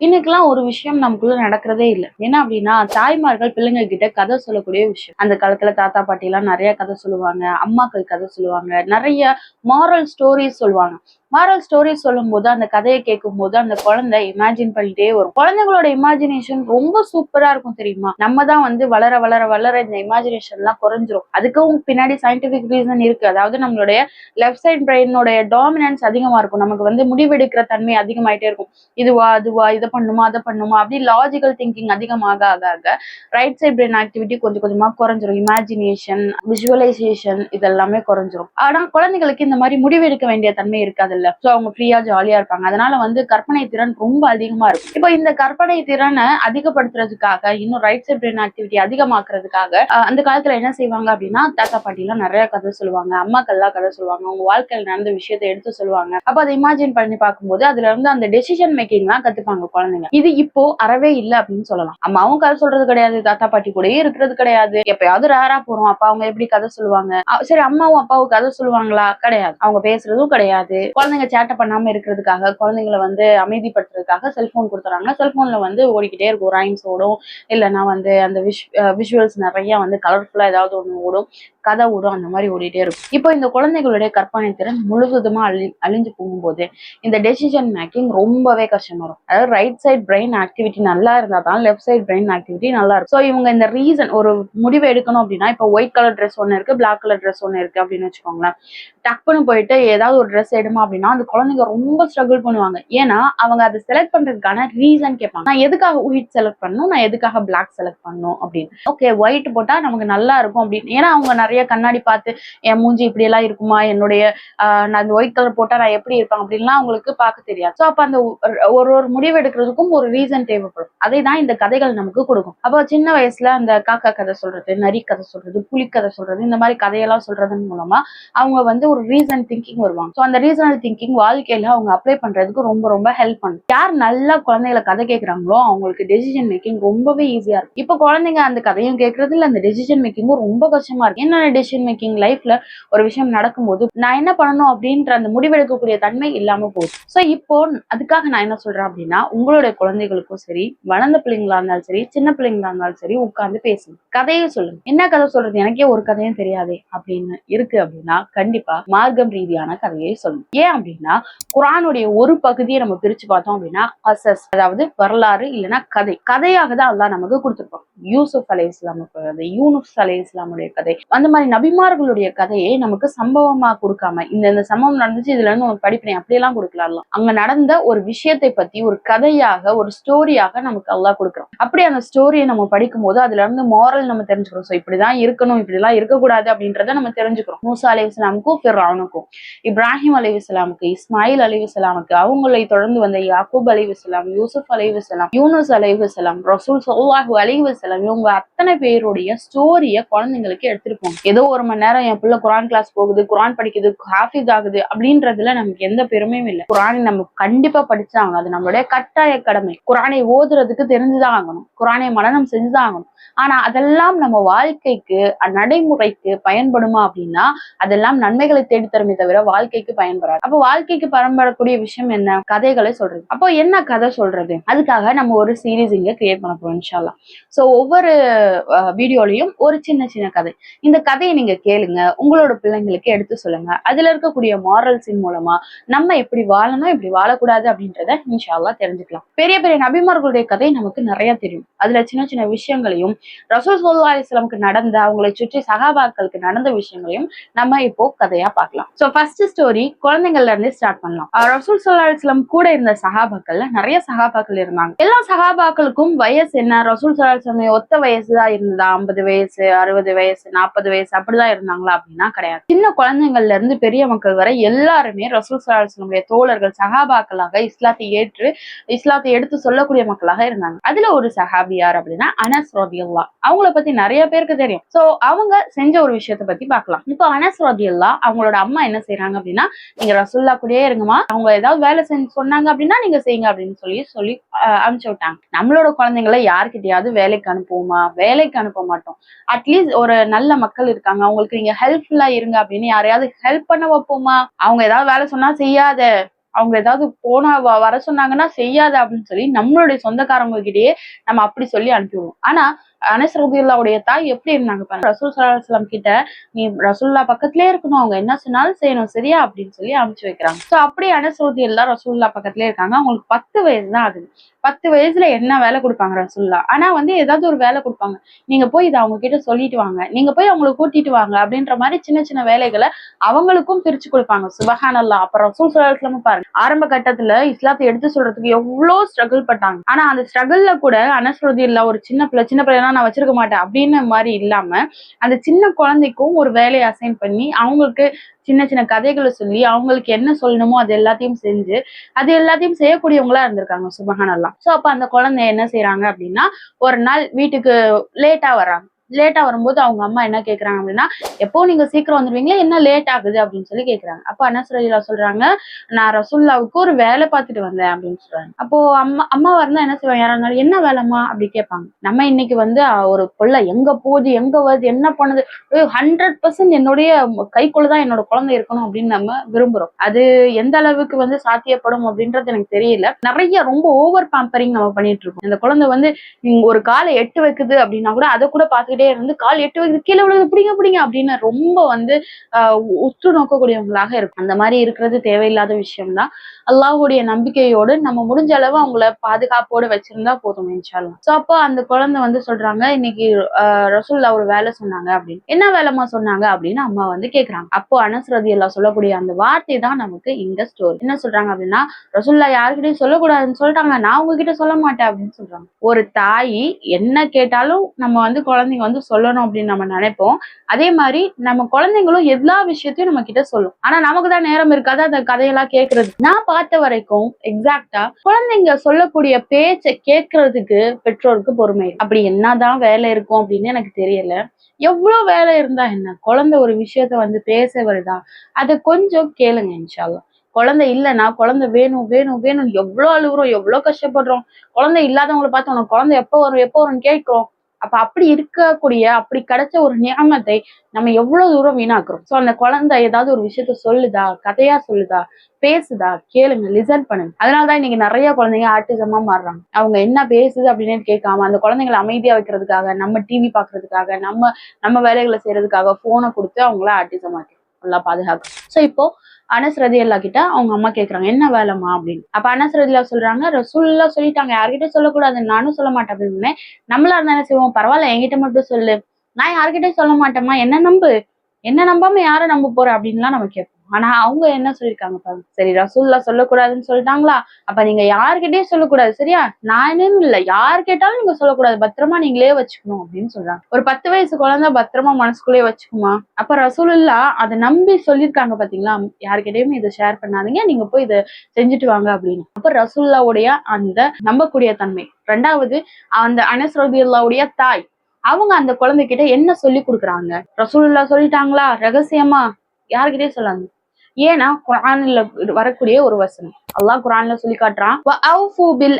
இன்னைக்கெல்லாம் ஒரு விஷயம் நமக்குள்ள நடக்கிறதே இல்லை. என்ன அப்படின்னா தாய்மார்கள் பிள்ளைங்க கிட்ட கதை சொல்லக்கூடிய விஷயம். அந்த காலத்துல தாத்தா பாட்டி எல்லாம் நிறைய கதை சொல்லுவாங்க அம்மாக்கள் கதை சொல்லுவாங்க நிறைய மாரல் ஸ்டோரிஸ் சொல்லுவாங்க. மாரல் ஸ்டோரிஸ் சொல்லும் போது அந்த கதையை கேட்கும் போது அந்த குழந்தை இமேஜின் பண்ணிட்டே வரும். குழந்தைங்களோட இமேஜினேஷன் ரொம்ப சூப்பரா இருக்கும் தெரியுமா? நம்ம தான் வந்து வளர வளர வளர இந்த இமேஜினேஷன் எல்லாம் குறைஞ்சிரும். அதுக்கும் பின்னாடி சயின்டிபிக் ரீசன் இருக்கு. அதாவது நம்மளுடைய லெஃப்ட் சைட் பிரெயினோட டாமினன்ஸ் அதிகமா இருக்கும். நமக்கு வந்து முடிவெடுக்கிற தன்மை அதிகமாயிட்டே இருக்கும். இதுவா அதுவா இதை பண்ணுமா அதை பண்ணுமா அப்படி லாஜிக்கல் திங்கிங் அதிகமாக ஆக ஆக ரைட் சைட் பிரெயின் ஆக்டிவிட்டி கொஞ்சம் கொஞ்சமா குறைஞ்சிரும். இமேஜினேஷன் விஷுவலைசேஷன் இதெல்லாமே குறைஞ்சிரும். ஆனா குழந்தைகளுக்கு இந்த மாதிரி முடிவெடுக்க வேண்டிய தன்மை இருக்காதுல்ல ஸோ அவங்க ஃப்ரீயா ஜாலியா இருப்பாங்க. அதனால வந்து கற்பனை திறன் ரொம்ப அதிகமா இருக்கும். இப்போ இந்த கற்பனை திறனை அதிகப்படுத்துறதுக்காக இன்னும் ரைட் சைட் பிரெயின் ஆக்டிவிட்டி அதிகமாக்குறதுக்காக அந்த காலத்துல என்ன செய்வாங்க அப்படின்னா தாத்தா பாட்டி எல்லாம் நிறைய கதை சொல்லுவாங்க. அம்மாக்கள்லாம் கதை சொல்லுவாங்க. அவங்க வாழ்க்கையில் நடந்த விஷயத்தை எடுத்து சொல்லுவாங்க. அப்ப அதை இமேஜின் பண்ணி பார்க்கும்போது அதுல இருந்து அந்த டெசிஷன் மேக்கிங் எல்லாம் கத்துப்பாங்க குழந்தைங்க. இது இப்போ அறவே இல்லை அப்படின்னு சொல்லலாம். அம்மாவும் கதை சொல்றது கிடையாது. தாத்தா பாட்டி கூடயே இருக்கிறது கிடையாது. எப்பயாவது ரேரா போறோம். அப்ப அவங்க எப்படி கதை சொல்லுவாங்க? சரி அம்மாவும் அப்பாவும் கதை சொல்லுவாங்களா? கிடையாது. அவங்க பேசுறதும் கிடையாது. குழந்தைங்க சேட்டை பண்ணாம இருக்கிறதுக்காக குழந்தைங்களை வந்து அமைதிப்படுத்துறதுக்காக செல்போன் கொடுத்துறாங்க. செல்போன்ல வந்து ஓடிக்கிட்டே இருக்கும். ரைம்ஸ் ஓடும். இல்லைன்னா வந்து அந்த விஷ் விஷுவல்ஸ் நிறைய வந்து கலர்ஃபுல்லா ஏதாவது ஒன்று ஓடும். கதை ஓடும் அந்த மாதிரி ஓடிட்டே இருக்கும். இப்போ இந்த குழந்தைகளுடைய கற்பனை திறன் முழுவதுமா அழி அழிஞ்சு போகும்போது இந்த டெசிஷன் மேக்கிங் ரொம்பவே கஷ்டம் இருக்கும் அதாவது ரைட் சைட் பிரெயின் ஆக்டிவிட்டி நல்லா இருந்தா தான் லெஃப்ட் சைட் பிரெயின் ஆக்டிவிட்டி நல்லா இருக்கும். ஸோ இவங்க இந்த ரீசன் ஒரு முடிவு எடுக்கணும் அப்படின்னா இப்போ ஒயிட் கலர் ட்ரெஸ் ஒன்று இருக்கு பிளாக் கலர் ட்ரெஸ் ஒன்று இருக்கு அப்படின்னு வச்சுக்கோங்களேன். டக்குன்னு போயிட்டு ஏதாவது ஒரு ட்ரெஸ் எடுமா அப்படின்னா அந்த குழந்தைங்க ரொம்ப ஸ்ட்ரகிள் பண்ணுவாங்க. ஏன்னா அவங்க அதை செலக்ட் பண்றதுக்கான ரீசன் கேட்பாங்க. நான் எதுக்காக ஒயிட் செலக்ட் பண்ணணும்? நான் எதுக்காக பிளாக் செலக்ட் பண்ணணும் அப்படின்னு. ஓகே ஒயிட் போட்டா நமக்கு நல்லா இருக்கும் அப்படின்னு. ஏன்னா அவங்க நிறைய நிறைய கண்ணாடி பார்த்து என் மூஞ்சி இப்படி எல்லாம் இருக்குமா? என்னுடைய நான் அந்த ஒயிட் கலர் போட்டா நான் எப்படி இருப்பேன்? அப்படின்லாம் அவங்களுக்கு பார்க்க தெரியாது. ஸோ அப்ப அந்த ஒரு- ஒரு ஒரு முடிவு எடுக்கிறதுக்கும் ஒரு ரீசன் தேவைப்படும். அதை தான் இந்த கதைகள் நமக்கு கொடுக்கும். அப்போ சின்ன வயசுல அந்த காக்கா கதை சொல்றது நரி கதை சொல்றது புலி கதை சொல்றது இந்த மாதிரி கதையெல்லாம் சொல்றதன் மூலமா அவங்க வந்து ஒரு ரீசன் திங்கிங் வருவாங்க. ஸோ அந்த ரீசனல் திங்கிங் வாழ்க்கையில அவங்க அப்ளை பண்றதுக்கு ரொம்ப ரொம்ப ஹெல்ப் பண்ணும். யார் நல்லா குழந்தைகளை கதை கேட்குறாங்களோ அவங்களுக்கு டெசிஷன் மேக்கிங் ரொம்பவே ஈஸியா இருக்கும். இப்போ குழந்தைங்க அந்த கதையும் கேட்கறது இல்ல அந்த டெசிஷன் மேக்கிங்கும் ரொம்ப கஷ்டமா இருக்கு. என்ன டெசிஷன் மேக்கிங் லைஃப்ல ஒரு விஷயம் நடக்கும்போது நான் என்ன பண்ணணும் அப்படின்ற அந்த முடிவெடுக்கக்கூடிய தன்மை இல்லாம போகுது. ஸோ இப்போ அதுக்காக நான் என்ன சொல்றேன் அப்படின்னா உங்களுடைய குழந்தைகளுக்கும் சரி வளர்ந்த பிள்ளைங்களா இருந்தாலும் சரி சின்ன பிள்ளைங்களா இருந்தாலும் சரி உட்கார்ந்து பேசுங்க. கதையை சொல்லுங்க. என்ன கதை சொல்றது? எனக்கே ஒரு கதையும் தெரியாதே அப்படின்னு இருக்கு அப்படின்னா கண்டிப்பா மார்க்கம் ரீதியான கதையை சொல்லுங்க. ஏன் அப்படின்னா குரானுடைய ஒரு பகுதியை நம்ம பிரிச்சு பார்த்தோம் அப்படின்னா அசஸ் அதாவது வரலாறு இல்லைன்னா கதை. கதையாக தான் அல்லாஹ் நமக்கு கொடுத்துருப்போம் யூசுப் அலை இஸ்லாமுக்கு கதை யூனுஸ் அலை இஸ்லாமுடைய கதை. அந்த மாதிரி நபிமார்களுடைய கதையை நமக்கு சம்பவமா கொடுக்காம இந்த இந்த சம்பவம் நடந்துச்சு இதுல இருந்து உனக்கு படிப்பினை அப்படியெல்லாம் கொடுக்கலாம் அங்க நடந்த ஒரு விஷயத்தை பத்தி ஒரு கதையாக ஒரு ஸ்டோரியாக நமக்கு எல்லாம் கொடுக்குறோம் அப்படி அந்த ஸ்டோரியை நம்ம படிக்கும் போது அதுல இருந்து மாரல் நம்ம தெரிஞ்சுக்கிறோம். ஸோ இப்படிதான் இருக்கணும் இப்படிலாம் இருக்கக்கூடாது அப்படின்றத நம்ம தெரிஞ்சுக்கிறோம். மூசா அலி இஸ்லாமுக்கும் ஃபிர்ரானுக்கும் இப்ராஹிம் அலி இஸ்லாமுக்கு இஸ்மாயில் அலி இஸ்லாமுக்கு அவங்களை தொடர்ந்து வந்த யாக்கூப் அலி இஸ்லாம் யூசுப் அலி இஸ்லாம் யூனுஸ் அலி இஸ்லாம் ரசூல் சொல்லாஹு அலி இஸ்லாம் இவங்க அத்தனை பேருடைய ஸ்டோரியை குழந்தைங்களுக்கு எடுத்துட்டு போகணும் ஏதோ ஒரு மணி நேரம் என் பிள்ளை குரான் கிளாஸ் போகுது குரான் படிக்குது ஹாஃபிஸ் ஆகுது அப்படின்றதுல நமக்கு எந்த பெருமையும் இல்லை. குரானை நம்ம கண்டிப்பா படிச்சாங்க அது நம்மளுடைய கட்டாய கடமை. குரானை ஓதுறதுக்கு தெரிஞ்சுதான் ஆகணும். குரானை மனநம் செஞ்சுதான் ஆகணும். ஆனா அதெல்லாம் நம்ம வாழ்க்கைக்கு நடைமுறைக்கு பயன்படுமா அப்படின்னா அதெல்லாம் நன்மைகளை தேடி தருமே தவிர வாழ்க்கைக்கு பயன்படாது. அப்போ வாழ்க்கைக்கு பயன்படக்கூடிய விஷயம் என்ன? கதைகளை சொல்றது. அப்போ என்ன கதை சொல்றது? அதுக்காக நம்ம ஒரு சீரீஸ் இங்க கிரியேட் பண்ண போறோம் இன்ஷால்லா ஸோ ஒவ்வொரு வீடியோலையும் ஒரு சின்ன சின்ன கதை. இந்த கதையை நீங்க கேளுங்க. உங்களோட பிள்ளைங்களுக்கு எடுத்து சொல்லுங்க. அதுல இருக்கக்கூடிய மாரல்ஸின் மூலமா நம்ம எப்படி வாழணும் இப்படி வாழக்கூடாது அப்படின்றத இன்ஷால்லா தெரிஞ்சுக்கலாம். பெரிய பெரிய நபிமார்களுடைய கதை நமக்கு நிறைய தெரியும். அதுல சின்ன சின்ன விஷயங்களையும் ரசூல் சோல்லா அலிஸ்லாமுக்கு நடந்த அவங்களை சுற்றி சகாபாக்களுக்கு நடந்த விஷயங்களையும் நம்ம இப்போ கதையா பார்க்கலாம். ஸோ ஃபர்ஸ்ட் ஸ்டோரி குழந்தைங்கள்ல இருந்து ஸ்டார்ட் பண்ணலாம். ரசூல் சோல்லா அலிஸ்லாம் கூட இருந்த சகாபாக்கள்ல நிறைய சகாபாக்கள் இருந்தாங்க. எல்லா சகாபாக்களுக்கும் வயசு என்ன? ரசூல் சோல்லா அலிஸ்லாம் ஒத்த வயசு தான் இருந்ததா? ஐம்பது வயசு அறுபது வயசு நாற்பது வயசு அப்படிதான் இருந்தாங்களா அப்படின்னா கிடையாது. சின்ன குழந்தைங்கள்ல இருந்து பெரிய மக்கள் வரை எல்லாருமே ரசூல் சல்லா தோழர்கள் சகாபாக்களாக இஸ்லாத்தை ஏற்று இஸ்லாத்தை எடுத்து சொல்லக்கூடிய மக்களாக இருந்தாங்க. அதுல ஒரு சஹாபியார் அப்படின்னா அனஸ் ரபியுல்லா அவங்கள பத்தி நிறைய பேருக்கு தெரியும். சோ அவங்க செஞ்ச ஒரு விஷயத்த பத்தி பார்க்கலாம். இப்போ அனஸ் ரபியுல்லா அவங்களோட அம்மா என்ன செய்யறாங்க அப்படின்னா நீங்க ரசுல்லா கூடயே இருங்கம்மா. அவங்க ஏதாவது வேலை செஞ்சு சொன்னாங்க அப்படின்னா நீங்க செய்யுங்க அப்படின்னு சொல்லி சொல்லி அனுப்பிச்சு விட்டாங்க. நம்மளோட குழந்தைங்களை யார்கிட்டயாவது வேலைக்கு அனுப்புவோமா? வேலைக்கு அனுப்ப மாட்டோம். அட்லீஸ்ட் ஒரு நல்ல மக்கள் இருக்காங்க. அவங்களுக்கு நீங்க ஹெல்ப்ஃபுல்லா இருங்க அப்படின்னு யாரையாவது ஹெல்ப் பண்ண வைப்போமா? அவங்க ஏதாவது வேலை சொன்னா செய்யாத. அவங்க ஏதாவது போனா வ- வர சொன்னாங்கன்னா செய்யாத அப்படின்னு சொல்லி நம்மளுடைய சொந்தக்காரங்க கிட்டயே நம்ம அப்படி சொல்லி அனுப்பிடுவோம். ஆனா அனஸ் ரபியுல்லாவுடைய தாய் எப்படி இருந்தாங்க பாருங்க. ரசூல் சலாஹம் கிட்ட நீ ரசூல்லா பக்கத்திலே இருக்கணும் அவங்க என்ன சொன்னாலும் செய்யணும் சரியா? அப்படின்னு சொல்லி அனுப்பிச்சு வைக்கிறாங்க. ஸோ அப்படி அனஸ் ரபியுல்லா ரசூல்லா பக்கத்திலே இருக்காங்க. அவங்களுக்கு பத்து வயசு தான் ஆகுது. பத்து வயசுல என்ன வேலை கொடுப்பாங்க ரசூல்லா ஆனா வந்து ஏதாவது ஒரு வேலை கொடுப்பாங்க. நீங்க போய் இதை அவங்க கிட்ட சொல்லிட்டு வாங்க. நீங்க போய் அவங்கள கூட்டிட்டு வாங்க. அப்படின்ற மாதிரி சின்ன சின்ன வேலைகளை அவங்களுக்கும் பிரிச்சு கொடுப்பாங்க. சுபஹானல்லா. அப்புறம் ரசூல் சலாஹம் பாருங்க. ஆரம்ப கட்டத்துல இஸ்லாத்தை எடுத்து சொல்றதுக்கு எவ்வளவு ஸ்ட்ரகிள் பட்டாங்க. ஆனா அந்த ஸ்ட்ரகிள்ல கூட அனஸ்ருதி இல்ல ஒரு சின்ன பிள்ளை சின்ன நான் வச்சிருக்க மாட்டேன் அப்படின்னு மாதிரி இல்லாம அந்த சின்ன குழந்தைக்கும் ஒரு வேலையை அசைன் பண்ணி அவங்களுக்கு சின்ன சின்ன கதைகளை சொல்லி அவங்களுக்கு என்ன சொல்லணுமோ அது எல்லாத்தையும் செஞ்சு அது எல்லாத்தையும் செய்யக்கூடியவங்களா இருந்திருக்காங்க சுபஹானல்லாம் ஸோ அப்போ அந்த குழந்தை என்ன செய்யறாங்க அப்படின்னா ஒரு நாள் வீட்டுக்கு லேட்டா வர்றாங்க. லேட்டா வரும்போது அவங்க அம்மா என்ன கேட்கறாங்க அப்படின்னா எப்போ நீங்க சீக்கிரம் வந்துருவீங்களா? என்ன லேட் ஆகுது? அப்படின்னு சொல்லி கேட்குறாங்க அப்போ அனஸ்ரஜிலா சொல்றாங்க நான் ரசுல்லாவுக்கு ஒரு வேலை பார்த்துட்டு வந்தேன் அப்படின்னு சொல்றாங்க. அப்போ அம்மா அம்மா இருந்தா என்ன செய்வாங்க? இருந்தாலும் என்ன வேலைம்மா? அப்படி கேட்பாங்க. நம்ம இன்னைக்கு வந்து ஒரு பிள்ளை எங்க போகுது எங்க வருது என்ன பண்ணுது? ஹண்ட்ரட் பர்சன்ட் என்னுடைய கைக்குள்ளதான் என்னோட குழந்தை இருக்கணும் அப்படின்னு நம்ம விரும்புறோம். அது எந்த அளவுக்கு வந்து சாத்தியப்படும் அப்படின்றது எனக்கு தெரியல. நிறைய ரொம்ப ஓவர் பாம்பரிங் நம்ம பண்ணிட்டு இருக்கோம். அந்த குழந்தை வந்து ஒரு காலை எட்டு வைக்குது அப்படின்னா கூட அதை கூட பார்த்துக்கிட்டே இருந்து கால் எட்டு வயது கீழே விழுது பிடிங்க பிடிங்க அப்படின்னு ரொம்ப வந்து ஆஹ் உற்று நோக்கக்கூடியவங்களாக இருக்கும். அந்த மாதிரி இருக்கிறது தேவையில்லாத விஷயம்தான். அல்லாஹுடைய நம்பிக்கையோடு நம்ம முடிஞ்ச அளவு அவங்கள பாதுகாப்போடு வச்சிருந்தா போதும் இன்ஷால்லாம் சோ அப்போ அந்த குழந்தை வந்து சொல்றாங்க இன்னைக்கு ரசூல்லா ஒரு வேலை சொன்னாங்க அப்படின்னு. என்ன வேலைமா சொன்னாங்க அப்படின்னு அம்மா வந்து கேட்குறாங்க அப்போ அனஸ்ரதி எல்லாம் சொல்லக்கூடிய அந்த வார்த்தை தான் நமக்கு இந்த ஸ்டோரி என்ன சொல்றாங்க அப்படின்னா ரசூல்லா யாருக்கிட்டையும் சொல்லக்கூடாதுன்னு சொல்லிட்டாங்க நான் உங்ககிட்ட சொல்ல மாட்டேன் அப்படின்னு சொல்றாங்க. ஒரு தாய் என்ன கேட்டாலும் நம்ம வந்து குழந்தைங்க வந்து சொல்லணும் அப்படின்னு நம்ம நினைப்போம். அதே மாதிரி நம்ம குழந்தைங்களும் எல்லா விஷயத்தையும் நம்ம கிட்ட சொல்லும். ஆனா நமக்கு தான் நேரம் இருக்காது அந்த கதையெல்லாம் கேட்கறது நான் பார்த்த வரைக்கும் எக்ஸாக்டா குழந்தைங்க சொல்லக்கூடிய பேச்சை கேட்கறதுக்கு பெற்றோருக்கு பொறுமை அப்படி என்னதான் வேலை இருக்கும் அப்படின்னு எனக்கு தெரியல. எவ்வளவு வேலை இருந்தா என்ன? குழந்தை ஒரு விஷயத்த வந்து பேச வருதா அதை கொஞ்சம் கேளுங்க இன்ஷால்லா குழந்தை இல்லைன்னா குழந்தை வேணும் வேணும் வேணும் எவ்வளோ அழுகுறோம் எவ்வளோ கஷ்டப்படுறோம். குழந்தை இல்லாதவங்கள பார்த்து உனக்கு குழந்தை எப்போ வரும் எப்போ வரும்னு கேட்குறோம். அப்ப அப்படி இருக்கக்கூடிய அப்படி கிடைச்ச ஒரு நியமத்தை நம்ம எவ்வளவு தூரம் வீணாக்குறோம்? சோ அந்த குழந்தை ஏதாவது ஒரு விஷயத்த சொல்லுதா? கதையா சொல்லுதா? பேசுதா? கேளுங்க லிசன் பண்ணுங்க. அதனாலதான் இன்னைக்கு நிறைய குழந்தைங்க ஆர்டிசமா மாறுறாங்க. அவங்க என்ன பேசுது அப்படின்னு கேட்காம அந்த குழந்தைங்களை அமைதியா வைக்கிறதுக்காக நம்ம டிவி பாக்குறதுக்காக நம்ம நம்ம வேலைகளை செய்யறதுக்காக போனை கொடுத்து அவங்கள ஆர்டிசம் நல்லா பாதுகாக்கும் சோ இப்போ அனஸ்ரதியல்லா கிட்ட அவங்க அம்மா கேக்குறாங்க என்ன வேலைம்மா? அப்படின்னு. அப்ப அனஸ் சொல்றாங்க ரசூல்லா சொல்லிட்டாங்க யார்கிட்ட சொல்லக்கூடாது? நானும் சொல்ல மாட்டேன் அப்படின்னு. நம்மளா இருந்தா என்ன செய்வோம்? பரவாயில்ல என்கிட்ட மட்டும் சொல்லு. நான் யார்கிட்டயும் சொல்ல மாட்டேம்மா. என்ன நம்பு? என்ன நம்பாம யாரை நம்ப போற? அப்படின்லாம் நம்ம கேட்போம். ஆனா அவங்க என்ன சொல்லியிருக்காங்க பாருங்க சரி ரசூல்லா சொல்லக்கூடாதுன்னு சொல்லிட்டாங்களா? அப்ப நீங்க யாருக்கிட்டயும் சொல்லக்கூடாது சரியா? நான் இல்ல. யார் கேட்டாலும் நீங்க சொல்லக்கூடாது. பத்திரமா நீங்களே வச்சுக்கணும் அப்படின்னு சொல்றாங்க. ஒரு பத்து வயசு குழந்தை பத்திரமா மனசுக்குள்ளேயே வச்சுக்குமா? அப்ப ரசூலுல்லா அதை நம்பி சொல்லியிருக்காங்க பாத்தீங்களா? யாருக்கிட்டயுமே இதை ஷேர் பண்ணாதீங்க. நீங்க போய் இதை செஞ்சுட்டு வாங்க அப்படின்னு. அப்ப ரசூல்லாவுடைய அந்த நம்பக்கூடிய தன்மை. ரெண்டாவது அந்த அனஸ் ரபியுல்லாவுடைய தாய். அவங்க அந்த குழந்தைகிட்ட என்ன சொல்லி கொடுக்குறாங்க? ரசூல்லா சொல்லிட்டாங்களா? ரகசியமா? யாருக்கிட்டே சொல்லாங்க ஏன்னா குரான்ல வரக்கூடிய ஒரு வசனம். அல்லாஹ் குரான்ல சொல்லி காட்டுறான் பில்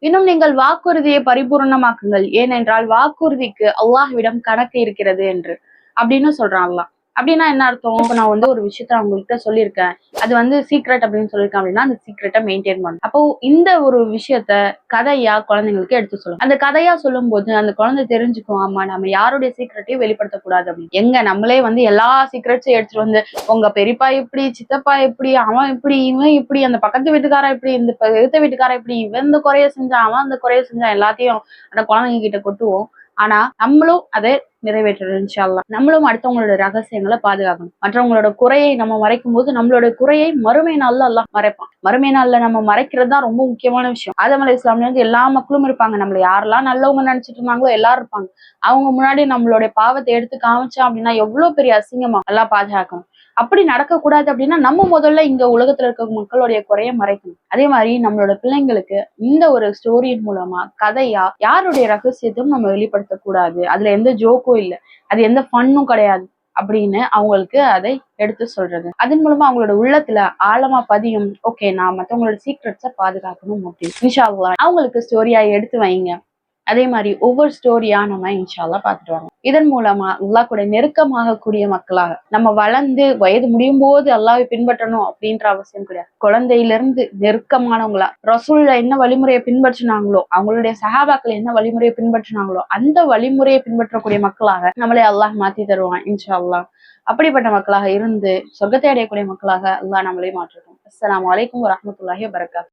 இன்னும் நீங்கள் வாக்குறுதியை பரிபூர்ணமாக்குங்கள். ஏனென்றால் வாக்குறுதிக்கு அல்லாஹ்விடம் கணக்கு இருக்கிறது என்று அப்படின்னு சொல்றான் அல்லாஹ். அப்படின்னா என்ன அர்த்தம்? இப்ப நான் வந்து ஒரு விஷயத்த அவங்கள்ட்ட சொல்லியிருக்கேன். அது வந்து சீக்ரெட் அப்படின்னு சொல்லியிருக்கேன் அப்படின்னா அந்த சீக்ரெட்டை மெயின்டைன் பண்ணும் அப்போ இந்த ஒரு விஷயத்த கதையா குழந்தைங்களுக்கு எடுத்து சொல்லும் அந்த கதையா சொல்லும் போது அந்த குழந்தை தெரிஞ்சுக்கும் ஆமா நம்ம யாருடைய சீக்ரெட்டையும் வெளிப்படுத்தக்கூடாது அப்படின்னு. எங்க நம்மளே வந்து எல்லா சீக்ரெட்ஸையும் எடுத்துட்டு வந்து உங்க பெரியப்பா இப்படி சித்தப்பா இப்படி அவன் இப்படி இவன் இப்படி அந்த பக்கத்து வீட்டுக்காரன் இப்படி இந்த ப- எதிர்த்த வீட்டுக்காரன் இப்படி இவன் இந்த குறைய செஞ்சான் அவன் அந்த குறைய செஞ்சான் எல்லாத்தையும் அந்த குழந்தைங்க கிட்ட கொட்டுவோம். ஆனா நம்மளும் அதை நிறைவேற்றணும் இன்ஷால்லா நம்மளும் அடுத்தவங்களோட ரகசியங்களை பாதுகாக்கணும். மற்றவங்களோட குறையை நம்ம மறைக்கும் போது நம்மளோட குறையை மறுமை நாள்ல எல்லாம் மறைப்பான். மறுமை நாள்ல நம்ம மறைக்கிறது தான் ரொம்ப முக்கியமான விஷயம். ஆதம் அலி இஸ்லாம்ல இருந்து எல்லா மக்களும் இருப்பாங்க. நம்மள யாரெல்லாம் நல்லவங்க நினைச்சிட்டு இருந்தாங்களோ எல்லாரும் இருப்பாங்க. அவங்க முன்னாடி நம்மளுடைய பாவத்தை எடுத்து காமிச்சா அப்படின்னா எவ்வளவு பெரிய அசிங்கமா? எல்லாம் பாதுகாக்கணும். அப்படி நடக்கக்கூடாது அப்படின்னா நம்ம முதல்ல இங்க உலகத்துல இருக்க மக்களுடைய குறைய மறைக்கணும். அதே மாதிரி நம்மளோட பிள்ளைங்களுக்கு இந்த ஒரு ஸ்டோரியின் மூலமா கதையா யாருடைய ரகசியத்தையும் நம்ம வெளிப்படுத்தக்கூடாது. அதுல எந்த ஜோக்கும் இல்லை. அது எந்த ஃபன்னும் கிடையாது அப்படின்னு அவங்களுக்கு அதை எடுத்து சொல்றது. அதன் மூலமா அவங்களோட உள்ளத்துல ஆழமா பதியும் ஓகே நான் மத்தவங்களோட சீக்ரெட்ஸை பாதுகாக்கணும் அப்படின்னு. இன்ஷா அவங்களுக்கு ஸ்டோரியா எடுத்து வைங்க. அதே மாதிரி ஒவ்வொரு ஸ்டோரியா நம்ம இன்ஷால்லா பார்த்துட்டு வரோம் இதன் மூலமா அல்லாஹ் கூட நெருக்கமாகக்கூடிய மக்களாக நம்ம வளர்ந்து வயது முடியும் போது அல்லாவை பின்பற்றணும் அப்படின்ற அவசியம் கிடையாது. குழந்தையில இருந்து நெருக்கமானவங்களா ரசூல்ல என்ன வழிமுறையை பின்பற்றினாங்களோ அவங்களுடைய சகாபாக்கள் என்ன வழிமுறையை பின்பற்றினாங்களோ அந்த வழிமுறையை பின்பற்றக்கூடிய மக்களாக நம்மளே அல்லாஹ் மாத்தி தருவான் இன்ஷா அல்லாஹ் அப்படிப்பட்ட மக்களாக இருந்து சொர்க்கத்தை அடையக்கூடிய மக்களாக அல்லாஹ் நம்மளே மாற்றட்டும் அஸ்லாம் வலைக்கம் வரமத்துல்லாஹி வரகாத்